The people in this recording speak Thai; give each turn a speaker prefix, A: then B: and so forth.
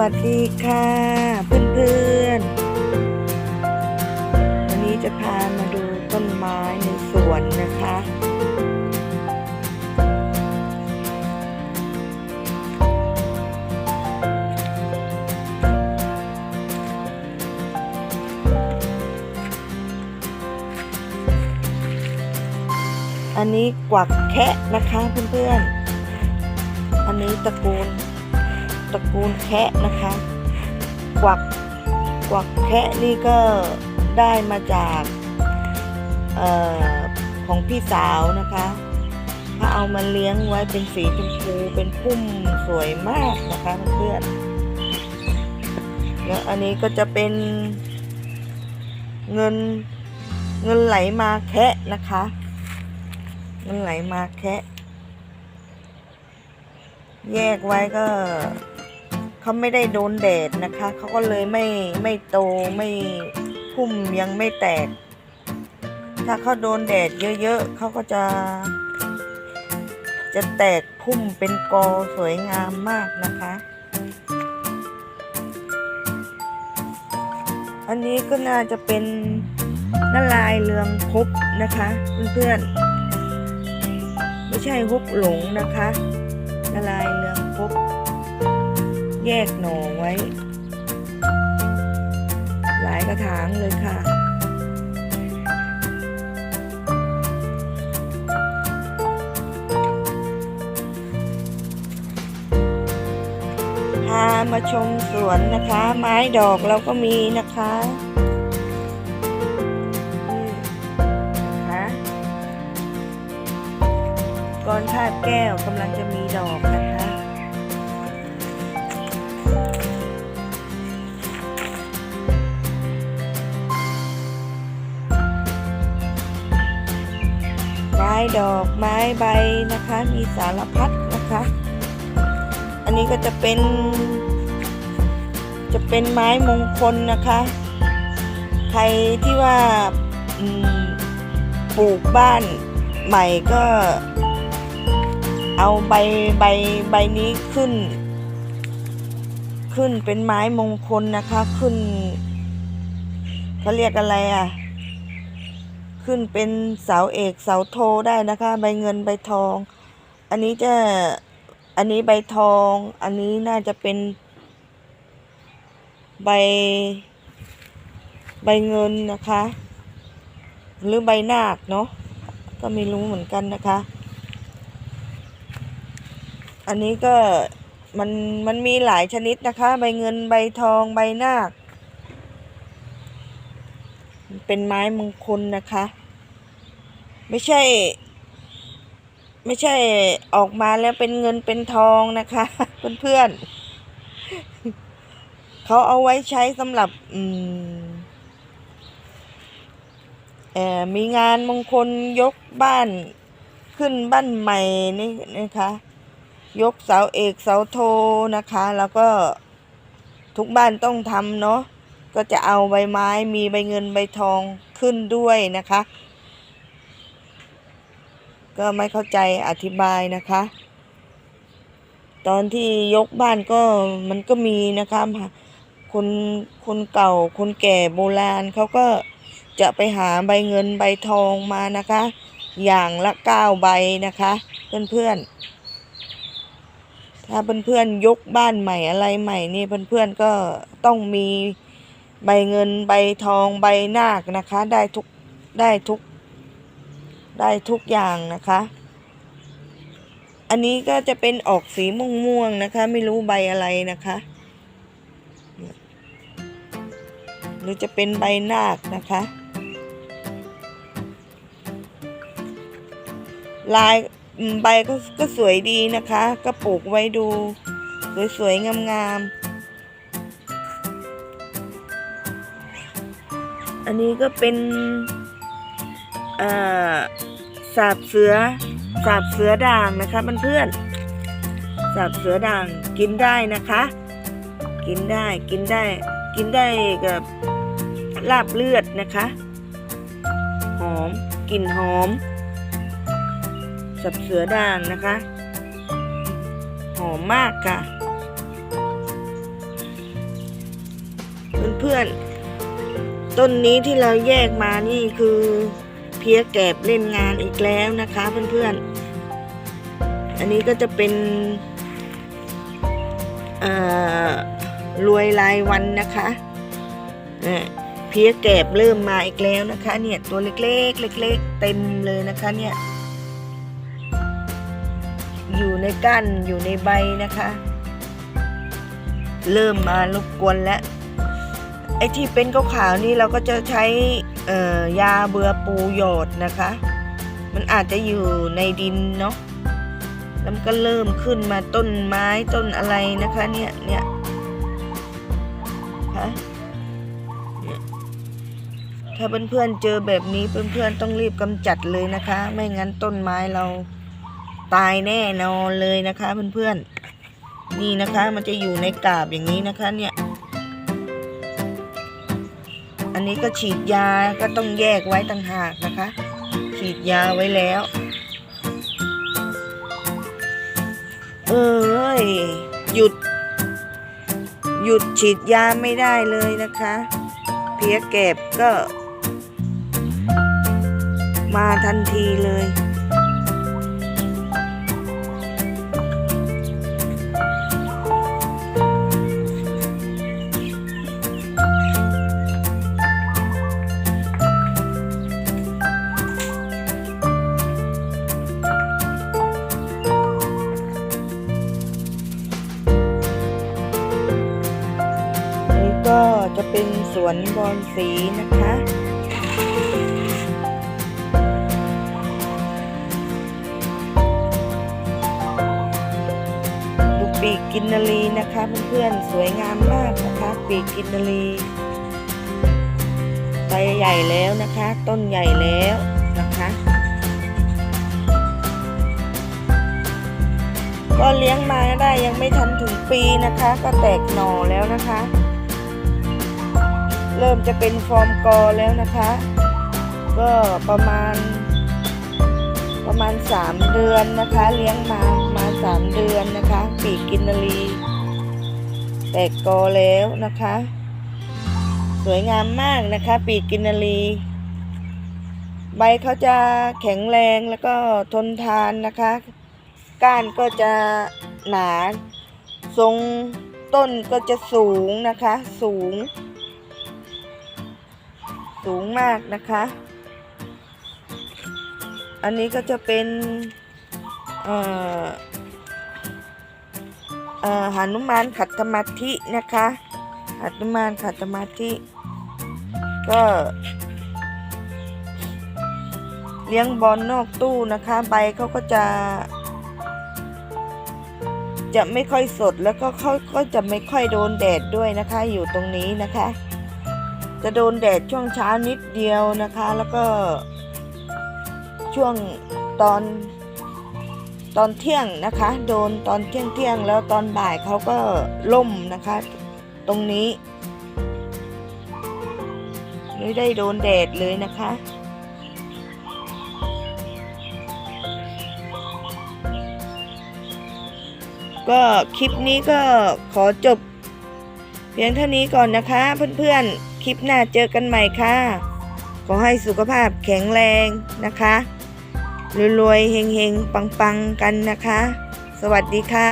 A: วัสดีค่ะเพื่อนๆ วันนี้จะพามาดูต้นไม้ในสวนนะคะ อันนี้กวักแคะนะคะเพื่อนๆ อันนี้ตระกูล ตระกูลแคะนะคะ กวักกวักแคะนี่ก็ได้มาจากออของพี่สาวนะคะถ้าเอามาเลี้ยงไว้เป็นสีชมพูเป็นพุ่มสวยมากนะคะเพื่อนแล้วอันนี้ก็จะเป็นเงินเงินไหลมาแคะนะคะ เงินไหลมาแคะ แยกไว้ก็ เขาไม่ได้โดนแดดนะคะ เขาก็เลยไม่ไม่โตไม่พุ่มยังไม่แตก ถ้าเขาโดนแดดเยอะๆเขาก็จะ จะแตกพุ่มเป็นกอสวยงามมากนะคะ อันนี้ก็น่าจะเป็นนาลายเรืองพบนะคะเพื่อนๆ ไม่ใช่ฮกหลงนะคะละลายเรืองพบ แยกหน่อไว้ หลายกระถางเลยค่ะ พามาชมสวนนะคะ ไม้ดอกเราก็มีนะคะนี่ะคะก้อนธาตุแก้วกำลังจะมีดอกนะคะ ดอกไม้ใบนะคะ มีสารพัดนะคะ อันนี้ก็จะเป็น จะเป็นไม้มงคลนะคะ ใครที่ว่าปลูกบ้านใหม่ก็เอาใบใบใบนี้ขึ้น ขึ้นเป็นไม้มงคลนะคะ ขึ้นเขาเรียกอะไรอะ ขึ้นเป็นเสาเอกเสาโทได้นะคะ ใบเงินใบทอง อันนี้จะอันนี้ใบทอง อันนี้น่าจะเป็น ใบ ใบเงินนะคะ หรือใบนาคเนาะก็ไม่รู้เหมือนกันนะคะ อันนี้ก็มันมันมีหลายชนิดนะคะ ใบเงินใบทองใบนาค เป็นไม้มงคลนะคะ ไม่ใช่ ไม่ใช่ออกมาแล้วเป็นเงินเป็นทองนะคะ เพื่อนๆเขาเอาไว้ใช้สำหรับอืมเออมีงานมงคลยกบ้านขึ้นบ้านใหม่นี่นะคะ ยกเสาเอกเสาโทนะคะ แล้วก็ทุกบ้านต้องทำเนาะ ก็จะเอาใบไม้มีใบเงินใบทองขึ้นด้วยนะคะ ก็ไม่เข้าใจอธิบายนะคะ ตอนที่ยกบ้านก็มันก็มีนะคะคนคนเก่าคนแก่โบราณเขาก็จะไปหาใบเงินใบทองมานะคะ อย่างละเก้าใบนะคะเพื่อนๆถ้าเพื่อนๆยกบ้านใหม่อะไรใหม่นี่เพื่อนๆก็ต้องมี ใบเงินใบทองใบนาคนะคะ ได้ทุกได้ทุก ได้ทุกอย่างนะคะ อันนี้ก็จะเป็นออกสีม่วงๆนะคะ ไม่รู้ใบอะไรนะคะ หรือจะเป็นใบนาคนะคะ ลายใบก็ก็สวยดีนะคะ ก็ปลูกไว้ดู สวยๆงามๆ อันนี้ก็เป็นสาบเสือสาบเสือด่างนะคะเพื่อนๆสาบเสือด่างกินได้นะคะ กินได้กินได้ กินได้กับลาบเลือดนะคะ หอมกลิ่นหอมสับเสือด่างนะคะ หอมมากค่ะ เพื่อนๆ ต้นนี้ที่เราแยกมานี่คือเพียแกบเล่นงานอีกแล้วนะคะเพื่อนๆ อันนี้ก็จะเป็นรวยรายวันนะคะเนี่ยเพี้ยแกบเริ่มมาอีกแล้วนะคะ เนี่ยตัวเล็กๆ เล็กๆ เต็มเลยนะคะเนี่ยอยู่ในก้านอยู่ในใบนะคะ เริ่มมารบกวนแล้ว ไอ้ที่เป็นขาวๆนี่เราก็จะใช้ยาเบื่อปูหยอดนะคะ มันอาจจะอยู่ในดินเนาะแล้วก็เริ่มขึ้นมาต้นไม้ต้นอะไรนะคะเนี่ยเนี่ยฮะเนี่ยถ้าเพื่อนๆเจอแบบนี้เพื่อนๆต้องรีบกำจัดเลยนะคะ ไม่งั้นต้นไม้เราตายแน่นอนเลยนะคะเพื่อนๆนี่นะคะมันจะอยู่ในกาบอย่างนี้นะคะเนี่ย นนี้ก็ฉีดยาก็ต้องแยกไว้ต่างหากนะคะ ฉีดยาไว้แล้ว เอ้ยหยุด หยุดฉีดยาไม่ได้เลยนะคะ เพียแกบก็ มาทันทีเลย เป็นสวนบอนสีนะคะ ดูปีกกินนารีนะคะเพื่อนๆ สวยงามมากนะคะ ปีกกินนารีใบใหญ่แล้วนะคะ ต้นใหญ่แล้วนะคะก็เลี้ยงมาได้ยังไม่ทันถึงปีนะคะ ก็แตกหน่อแล้วนะคะ เริ่มจะเป็นฟอร์มกอแล้วนะคะ ก็ประมาณ ประมาณสามเดือนนะคะ เลี้ยงมามาสามเดือนนะคะ ปีกกินารี แตกกอแล้วนะคะ สวยงามมากนะคะ ปีกกินารี ใบเขาจะแข็งแรงแล้วก็ทนทานนะคะ ก้านก็จะหนาทรงต้นก็จะสูงนะคะ สูง สูงมากนะคะ อันนี้ก็จะเป็นเอ่อเอ่อหานุมานขัดสมาธินะคะหานุมานขัดสมาธิก็เลี้ยงบอลนอกตู้นะคะใบเขาก็จะ จะไม่ค่อยสดแล้วก็เขาก็จะไม่ค่อยโดนแดดด้วยนะคะ อยู่ตรงนี้นะคะ จะโดนแดดช่วงเช้านิดเดียวนะคะ แล้วก็ช่วงตอนตอนเที่ยงนะคะ โดนตอนเที่ยงเที่ยงแล้วตอนบ่ายเขาก็ล่มนะคะ ตรงนี้ ไม่ได้โดนแดดเลยนะคะก็คลิปนี้ก็ขอจบ เพียงเท่านี้ก่อนนะคะเพื่อนๆ คลิปหน้าเจอกันใหม่ค่ะ ขอให้สุขภาพแข็งแรงนะคะรวยๆเฮงๆ ปังๆ กันนะคะ สวัสดีค่ะ